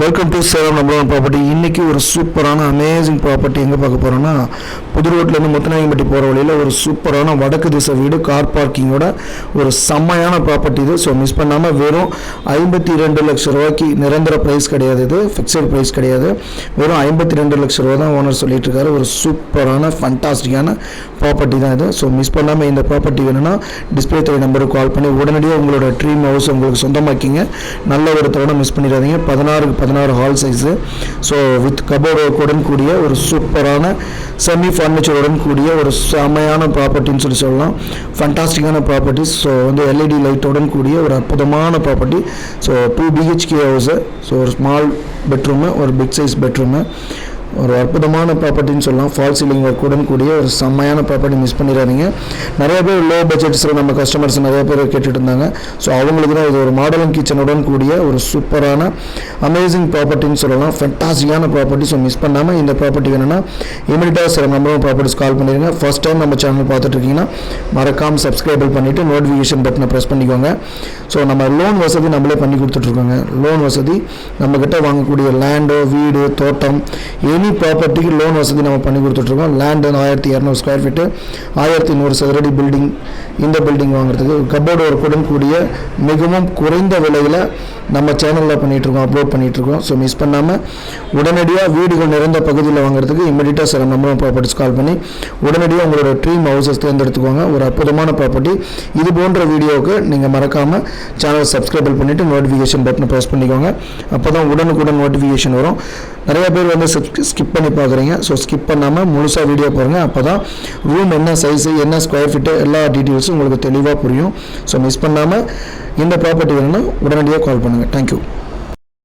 Welcome to Salem number one property இன்றைக்கி ஒரு சூப்பரான அமேசிங் ப்ராப்பர்ட்டி எங்கே பார்க்க போகிறோன்னா புது ரோட்லேருந்து முத்தநாயகம்பட்டி போகிற வழியில் ஒரு சூப்பரான வடக்கு திசை வீடு கார் பார்க்கிங்கோட ஒரு செம்மையான ப்ராப்பர்ட்டி இது. ஸோ மிஸ் பண்ணாமல் வெறும் ஐம்பத்தி ரெண்டு லட்சம் ரூபாய்க்கு நிரந்தர ப்ரைஸ் கிடையாது இது. ஃபிக்ஸட் ப்ரைஸ் கிடையாது. வெறும் ஐம்பத்தி ரெண்டு லட்சம் ரூபா தான் ஓனர் சொல்லிட்டு இருக்காரு ஒரு சூப்பரான ஃபண்டாஸ்டிக்கான ப்ராப்பர்ட்டி தான் இது. ஸோ மிஸ் பண்ணாமல் இந்த ப்ராப்பர்ட்டி வேணும்னா டிஸ்பிளே துறை நம்பருக்கு கால் பண்ணி உடனடியாக உங்களோட ட்ரீம் ஹவுஸ் உங்களுக்கு சொந்தமாக்கிங்க. நல்ல ஒரு தருணம் மிஸ் பண்ணிடாதீங்க. பதினாறுக்கு ஒரு ஹால் சைஸு ஸோ வித் கபோர்டுடன் கூடிய ஒரு சூப்பரான செமி ஃபர்னிச்சருடன் கூடிய ஒரு செமையான ப்ராப்பர்ட்டின்னு சொல்லி சொல்லலாம். ஃபண்டாஸ்டிக்கான ப்ராப்பர்ட்டிஸ் ஸோ வந்து எல்இடி லைட்டோடன் கூடிய ஒரு அற்புதமான property so two BHK house so ஒரு ஸ்மால் பெட்ரூமு ஒரு பிக் சைஸ் பெட்ரூமு ஒரு அற்புதமான ப்ராப்பர்ட்டின்னு சொல்லலாம். ஃபால் சீலிங் ஒர்க்குடன் கூடிய ஒரு செம்மையான ப்ராப்பர்ட்டி மிஸ் பண்ணிடாதீங்க. நிறைய பேர் லோ பட்ஜெட்ஸில் நம்ம கஸ்டமர்ஸ் நிறைய பேர் கேட்டுட்டு இருந்தாங்க. ஸோ அவங்களுக்கு தான் இது ஒரு மாடலிங் கிச்சனுடன் கூடிய ஒரு சூப்பரான அமேசிங் ப்ராப்பர்ட்டின்னு சொல்லலாம். ஃபென்டாஸ்டிக்கான ப்ராப்பர்ட்டி ஸோ மிஸ் பண்ணாமல் இந்த ப்ராப்பர்ட்டி வேணும்னா இமீடியட்டாக சில நம்பரும் ப்ராப்பர்ட்டிஸ் கால் பண்ணிடுங்க. ஃபர்ஸ்ட் டைம் நம்ம சேனல் பார்த்துட்டு இருக்கீங்கன்னா மறக்காமல் சப்ஸ்கிரைபிள் பண்ணிவிட்டு நோட்டிஃபிகேஷன் பட்டனை ப்ரெஸ் பண்ணிக்கோங்க. ஸோ நம்ம லோன் வசதி நம்மளே பண்ணி கொடுத்துட்ருக்கோங்க. லோன் வசதி நம்மக்கிட்ட வாங்கக்கூடிய லேண்டோ வீடு தோட்டம் எனி ப்ராப்பர்ட்டிக்கு லோன் வசதி நம்ம பண்ணி கொடுத்துட்ருக்கோம். லேண்டு ஆயிரத்தி இரநூறு ஸ்கொயர் ஃபீட்டு ஆயிரத்தி நூறு சதுரடி பில்டிங் இந்த பில்டிங் வாங்குறதுக்கு கபோர்டு ஒர்க்குடன் கூடிய மிகவும் குறைந்த விலையில் நம்ம சேனலில் பண்ணிகிட்ருக்கோம் அப்லோட் பண்ணிகிட்ருக்கோம் ஸோ மிஸ் பண்ணாமல் உடனடியாக வீடுகள் நிறைந்த பகுதியில் வாங்குறதுக்கு இம்மிடியட்டாக சில நம்பர் ப்ராப்பர்ட்டிஸ் கால் பண்ணி உடனடியாக உங்களோட ட்ரீம் ஹவுசஸ் தேர்ந்தெடுத்துக்கோங்க. ஒரு அற்புதமான ப்ராப்பர்ட்டி இது போன்ற வீடியோவுக்கு நீங்கள் மறக்காமல் சேனலை சப்ஸ்கிரைபிள் பண்ணிவிட்டு நோட்டிஃபிகேஷன் பட்டனை ப்ரெஸ் பண்ணிக்கோங்க. அப்போ தான் உடனுக்குடன் நோட்டிஃபிகேஷன் வரும். நிறைய பேர் வந்து ஸ்கிப் பண்ணி பார்க்குறீங்க. ஸோ ஸ்கிப் பண்ணாமல் முழுசாக வீடியோ பாருங்கள் அப்போ தான் ரூம் என்ன சைஸு என்ன ஸ்கொயர் ஃபீட்டு எல்லா டீட்டெயில்ஸும் உங்களுக்கு தெளிவாக புரியும். ஸோ மிஸ் பண்ணாமல் இந்த ப்ராப்பர்ட்டி வேணும்னா உடனடியாக கால் பண்ணுங்கள் தேங்க்யூ